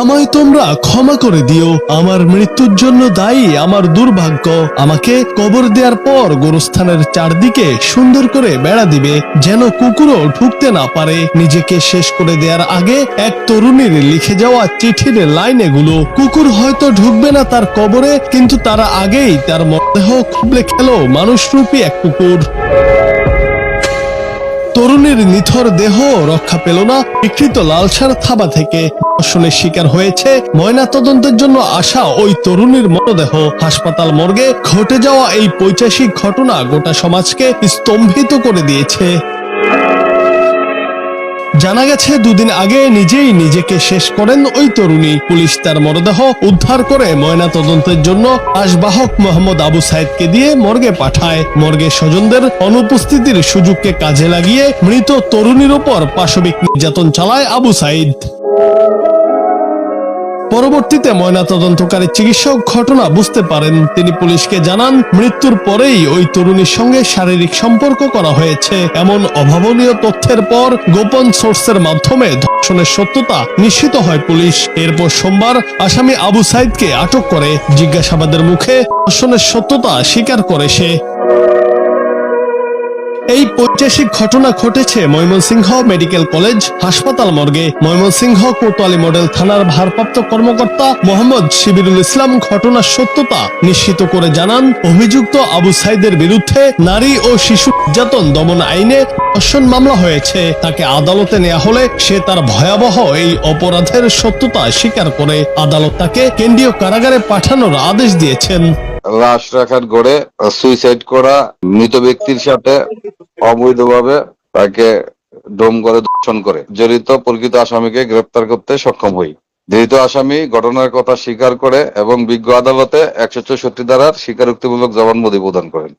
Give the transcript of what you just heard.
আমায় তোমরা ক্ষমা করে দিও। আমার মৃত্যুর জন্য দায়ী আমার দুর্ভাগ্য। আমাকে কবর দেওয়ার পর গোরস্থানের চারদিকে সুন্দর করে বেড়া দিবে, যেন কুকুরও ঢুকতে না পারে। নিজেকে শেষ করে দেওয়ার আগে এক তরুণীর লিখে যাওয়া চিঠির লাইন এগুলো কুকুর হয়তো ঢুকবে না তার কবরে, কিন্তু তারা আগেই তার মরদেহ খুবলে খেলো মানুষরূপী এক কুকুর। তরুণীর নিথর দেহ রক্ষা পেল না। বিকৃত লালসার থাবা থেকে ধর্ষণের শিকার হয়েছে। ময়নাতদন্তের জন্য আসা ওই তরুণীর মরদেহ হাসপাতাল মর্গে ঘটে যাওয়া এই পৈচাসিক ঘটনা গোটা সমাজকে স্তম্ভিত করে দিয়েছে। জানা গেছে, দুদিন আগে নিজেই নিজেকে শেষ করেন ওই তরুণী। পুলিশ তার মরদেহ উদ্ধার করে ময়না তদন্তের জন্য আশবাহক মোহাম্মদ আবু সাইদকে দিয়ে মর্গে পাঠায়। মর্গে স্বজনদের অনুপস্থিতির সুযোগকে কাজে লাগিয়ে মৃত তরুণীর ওপর পাশবিক নির্যাতন চালায় আবু সাইদ। পরবর্তীতে ময়না তদন্তকারী চিকিৎসক ঘটনা বুঝতে পারেন। তিনি পুলিশকে জানান, মৃত্যুর পরেই ওই তরুণীর সঙ্গে শারীরিক সম্পর্ক করা হয়েছে। এমন অভাবনীয় তথ্যের পর গোপন সোর্সের মাধ্যমে ধর্ষণের সত্যতা নিশ্চিত হয় পুলিশ। এরপর সোমবার আসামি আবু সাইদকে আটক করে। জিজ্ঞাসাবাদের মুখে ধর্ষণের সত্যতা স্বীকার করে সে। এই ঐতিহাসিক ঘটনা ঘটেছে ময়মনসিংহ মেডিকেল কলেজ হাসপাতাল মর্গে। ময়মনসিংহ কোতোয়ালি মডেল থানার ভারপ্রাপ্ত কর্মকর্তা মোহাম্মদ শিবিরুল ইসলাম ঘটনার সত্যতা নিশ্চিত করে জানান। অভিযুক্ত আবু সাইদের বিরুদ্ধে নারী ও শিশু নির্যাতন দমন আইনে ধর্ষণ মামলা হয়েছে। তাকে আদালতে নেওয়া হলে সে তার ভয়াবহ এই অপরাধের সত্যতা স্বীকার করে। আদালত তাকে কেন্দ্রীয় কারাগারে পাঠানোর আদেশ দিয়েছেন। লাশ রাখার গড়ে সুইসাইড করা মৃত ব্যক্তির সাথে অবৈধভাবে তাকে ডোম করে দর্শন করে। জড়িত প্রকৃত আসামিকে গ্রেপ্তার করতে সক্ষম হই। ধৃত আসামি ঘটনার কথা স্বীকার করে এবং বিজ্ঞ আদালতে একশো চৌষট্টি ধারার স্বীকারোক্তিমূলক জবানবন্দি প্রদান করেন।